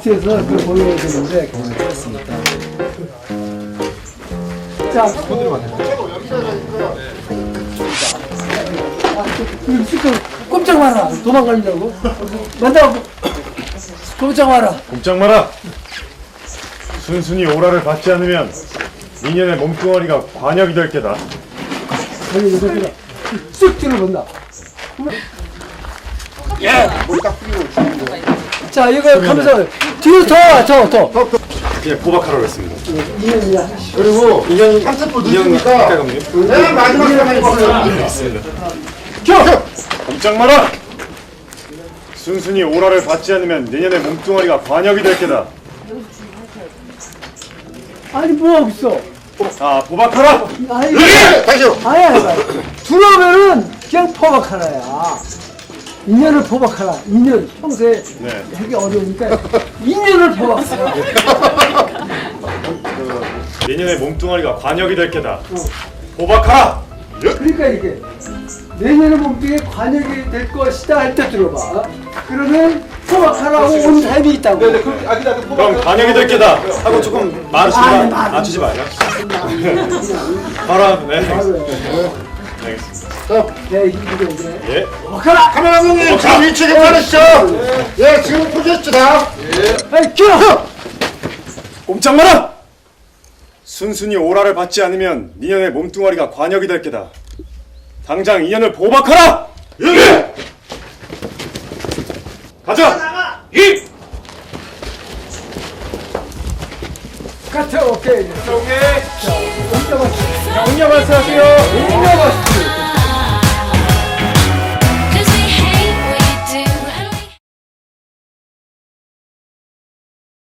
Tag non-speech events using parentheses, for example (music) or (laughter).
마스터에서 그걸 보여야 되는데 그걸 뺐습니다. 자, 만나. 지금 꼼짝 마라. 도망가려고. 만나. 꼼짝 마라. 꼼짝 마라. 순순히 오라를 받지 않으면 미년의 몸뚱아리가 관역이 될 게다. 아니, 이거 그냥 쑥 들어본다. 자, 이거 가면서 뒤로 더, 와, 더, 더. 예, 포박하라고 했습니다. 이년이야. 그리고 인형이 깜짝도 늦으니까 내가 마지막 사람이 있어요. 켜! 꼼짝 마라. 순순히 오라를 받지 않으면 내년의 몸뚱아리가 관역이 될 게다. 아니, 뭐하고 있어? 자, 포박하라. 아니, 다시요. 아니, 아니, 아니. 들어오면은 그냥 포박하라야. 인연을 포박하라. 인연. 평소에 네. 하기 어려우니까 인연을 포박하라. 내년의 몸뚱아리가 관역이 될 게다. 포박하라. 그러니까 이게 내년의 몸뚱이에 관역이 될 것이다 할 때 들어봐. 그러면 포박하라고 온 사람이 있다고. 그럼 관역이 될 게다. 하고 조금 말을 치지 아니, 마. 말을 맞추지 말자. (laughs) 바로 하면 네. 네, 이게 이제 예. 포박하라. 카메라맨님 지금 위치 괜찮으시죠? 예, 지금 포기했습니다. 아니, 켜! 꼼짝 마라. 순순히 오라를 받지 않으면 니년의 몸뚱아리가 관역이 될 게다. 당장 이년을 보박하라. 예. 가자. 이. 같아, 오케이. 오케이. 자, 옮겨 봤어. 자, 옹냐 말씀하세요.